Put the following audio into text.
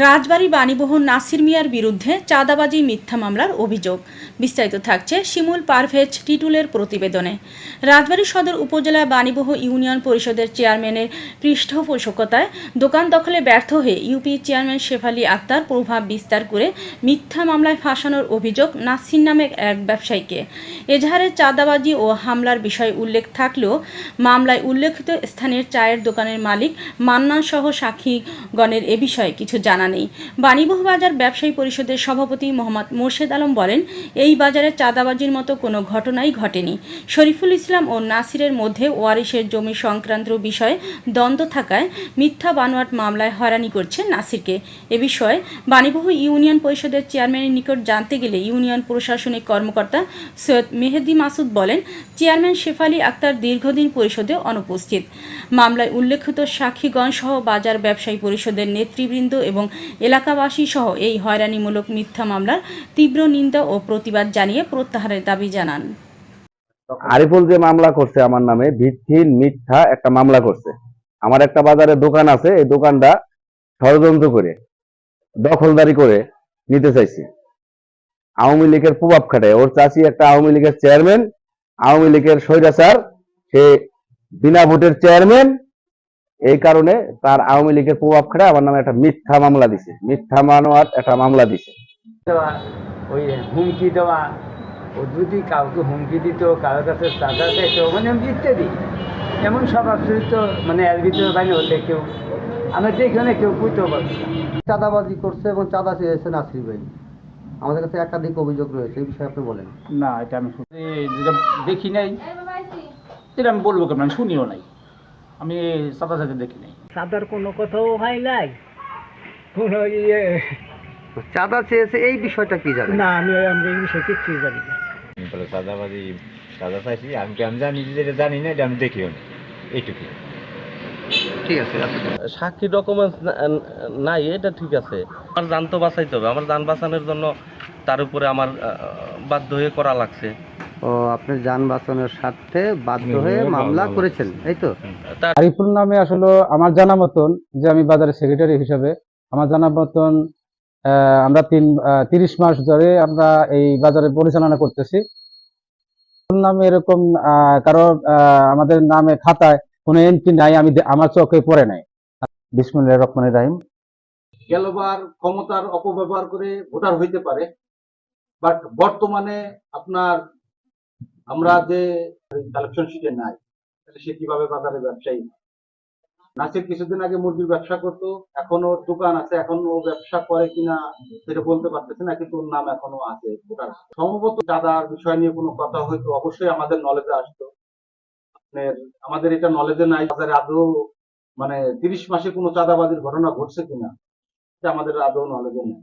রাজবাড়ী বাণীবহন নাসির মিয়ার বিরুদ্ধে চাঁদাবাজি, মিথ্যা মামলার অভিযোগ। বিস্তারিত থাকছে শিমুল পারভেজ টিটুলের প্রতিবেদনে। রাজবাড়ী সদর উপজেলা বাণীবহ ইউনিয়ন পরিষদের চেয়ারম্যানের পৃষ্ঠপোষকতায় দোকান দখলে ব্যর্থ হয়ে ইউপি চেয়ারম্যান শেফালি আক্তার প্রভাব বিস্তার করে মিথ্যা মামলায় ফাঁসানোর অভিযোগ নাসির নামে এক ব্যবসায়ীকে। এজাহারে চাঁদাবাজি ও হামলার বিষয় উল্লেখ থাকলেও মামলায় উল্লেখিত স্থানের চায়ের দোকানের মালিক মান্নান সহ সাক্ষীগণের এ বিষয়ে কিছু জানা নেই। বাণীবহ বাজার ব্যবসায়ী পরিষদের সভাপতি মোহাম্মদ মোর্শেদ আলম বলেন, এই বাজারে চাঁদাবাজির মতো কোনো ঘটনাই ঘটেনি। শরীফুল ইসলাম ও নাসিরের মধ্যে ওয়ারিশের জমি সংক্রান্ত বিষয়ে দ্বন্দ্ব থাকায় মিথ্যা বানোয়াট মামলায় হয়রানি করছে নাসিরকে। এ বিষয়ে বাণীবহ ইউনিয়ন পরিষদের চেয়ারম্যানের নিকট জানতে গেলে ইউনিয়ন প্রশাসনিক কর্মকর্তা সৈয়দ মেহেদি মাসুদ বলেন, চেয়ারম্যান শেফালি আক্তার দীর্ঘদিন পরিষদে অনুপস্থিত। মামলায় উল্লেখিত সাক্ষীগণ সহ বাজার ব্যবসায়ী পরিষদের নেতৃবৃন্দ এবং এলাকাবাসী সহ এই হয়রানিমূলক মিথ্যা মামলার তীব্র নিন্দা ও প্রতিবাদ জানিয়ে প্রত্যাহারের দাবি জানান। আরিফুল যে মামলা করছে আমার নামে ভিত্তিহীন মিথ্যা একটা মামলা করছে। আমার একটা বাজারে দোকান আছে, এই দোকানটা ষড়যন্ত্র করে, দখলদারি করে নিতে চাইছে। আওয়ামী লীগের প্রভাব খাটায়। ওর চাষি একটা আওয়ামী লীগের চেয়ারম্যান, আওয়ামী লীগের স্বৈরাচার, সে বিনা ভোটের চেয়ারম্যান এই কারণে তার আওয়ামী লীগের প্রভাব খাটায় আমার নামে একটা মিথ্যা মামলা দিছে। মিথ্যা মানোয়ার একটা মামলা দিছে। দেওয়া ওই হুমকি দেওয়া ও যদি কাউকে হুমকি দিত কারোর কাছে চাঁদা চাইত মানে এমনি ইত্যাদি। এমন স্বভাব চরিত্র মানে এর ভিতরে বাইরে হলে কেউ আমরা যেখানে কেউ বুঝতেও পারছি না। চাঁদাবাজি করছে এবং চাঁদা চেয়েছে নাসির ভাই। আমাদের কাছে একাধিক অভিযোগ রয়েছে এই বিষয়ে আপনি বলেন। না এটা আমি দেখি নাই যেটা আমি বলব কেমন? শুনিও নাই। আমি সাথে দেখি নাই সাদার কোনো কথাও হয় নাই? কোনো ইয়ে। চাঁদা চেয়েছে এই বিষয়টা কি জানেন? না আমি আমি এই বিষয়ে কিচ্ছুই জানি না। বলে সাদাবাজি সাদা চাইছি আমি কি আমি জানি যে যেটা জানি না এটা আমি দেখিও না। এইটুকু ঠিক আছে সাক্ষী ডকুমেন্টস নাই এটা ঠিক আছে। আমার যান তো বাঁচাইতে হবে আমার যান বাঁচানোর জন্য তার উপরে আমার বাধ্য হয়ে করা লাগছে। ও আপনি যান বাঁচানোর স্বার্থে বাধ্য হয়ে মামলা করেছেন এই তো? আরিফুল নামে আসলে আমার জানা মতন যে আমি বাজারের সেক্রেটারি হিসাবে আমার জানা মতন আহ, আমরা তিন তিরিশ মাস ধরে আমরা এই বাজারে পরিচালনা করতেছি। নামে এরকম আহ, কারও আহ, আমাদের নামে খাতায় কোনো এন্ট্রি নাই আমি আমার চোখে পড়ে নাই। বিসমুল্লাহ রহমান রাহিম। গেলবার ক্ষমতার অপব্যবহার করে ভোটার হইতে পারে বাট বর্তমানে আপনার আমরা যে কালেকশন শিটে নাই, তাহলে সে কীভাবে বাজারে ব্যবসায়ী? নাসির কিছুদিন আগে মুরগির ব্যবসা করতো এখন ওর দোকান আছে এখন ও ব্যবসা করে কিনা সেটা বলতে পারতেছে না, কিন্তু ওর নাম এখনও আছে। সম্ভবত চাঁদার বিষয় নিয়ে কোনো কথা হয়তো অবশ্যই আমাদের নলেজে আসতো। আমাদের এটা নলেজে নাই, বাজারে আদৌ মানে তিরিশ মাসে কোনো চাঁদাবাজির ঘটনা ঘটছে কিনা, এটা আমাদের আদৌ নলেজে নেই।